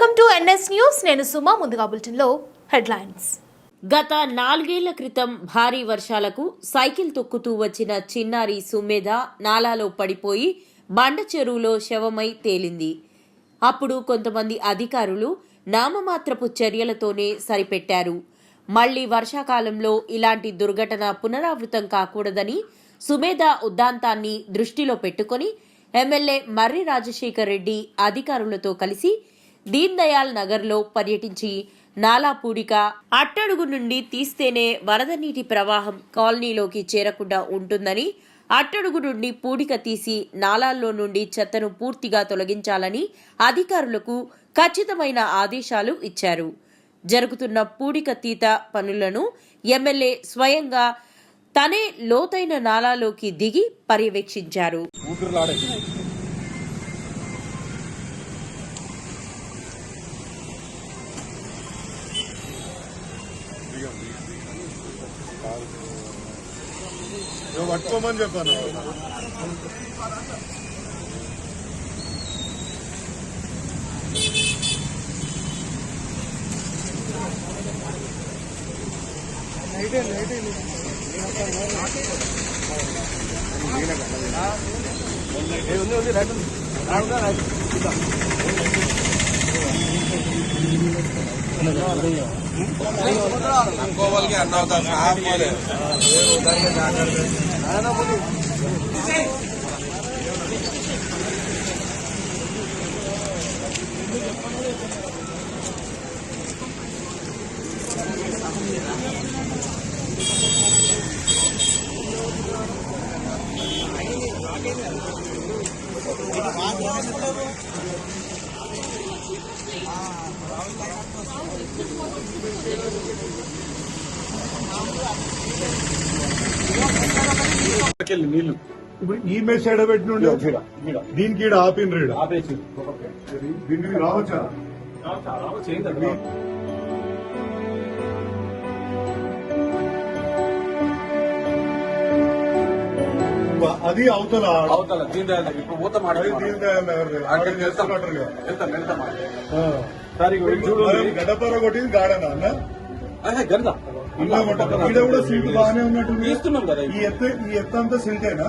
Welcome to NS news. నేను సుమా ముందుగా బులెటిన్లో హెడ్లైన్స్. గత నాలుగేళ్ళ క్రితం భారీ వర్షాలకు సైకిల్ తొక్కుతూ వచ్చిన చిన్నారి సుమేధ నాలాలో పడిపోయి బండ చెరువులో శవమై తేలింది. అప్పుడు కొంతమంది అధికారులు నామమాత్రపు చర్యలతోనే సరిపెట్టారు. మళ్ళీ వర్షాకాలంలో ఇలాంటి దుర్ఘటన పునరావృతం కాకూడదని సుమేధ ఉద్దాంతాన్ని దృష్టిలో పెట్టుకొని ఎమ్మెల్యే మర్రి రాజశేఖర్ రెడ్డి అధికారులతో కలిసి దీన్ దయాల్ నగర్లో పర్యటించి నాలా పూడిక అట్టడుగు నుండి తీస్తేనే వరద నీటి ప్రవాహం కాలనీలోకి చేరకుండా ఉంటుందని అట్టడుగు నుండి పూడిక తీసి నాలాల్లో నుండి చెత్తను పూర్తిగా తొలగించాలని అధికారులకు ఖచ్చితమైన ఆదేశాలు ఇచ్చారు. జరుగుతున్న పూడిక తీత పనులను ఎమ్మెల్యే స్వయంగా తనే లోతైన నాలాలోకి దిగి పర్యవేక్షించారు. ఊపిరిలాడే ఇక పట్టుకోమని చెప్పాను. ఉంది ఉంది రైట్ ఉంది రాకుండా రైట్ अंकोवल के अन्ना होता साहब बोले उधर के जाकर Thank you. నీళ్ళు ఇప్పుడు ఈ మెస్ ఎడబెట్టినుండే దీనికి ఈడ ఆపిన రీడ ఆపేసి. దీనికి రావచ్చా? చేయండి అది అవతల అవతల దీని దగ్గర. ఇప్పుడు పోతాం దీన్. అక్కడికి వెళ్తాం. వెళ్తాం వెళ్తాం. సరే చూడు గడ్డపార కొట్టింది గాడనా అన్న? గంద ఇలా కూడా సీట్ బాగానే ఉన్నట్టు తీస్తున్నాం కదా ఈ ఎత్తు ఈ ఎత్తు అంతా సిల్టేనా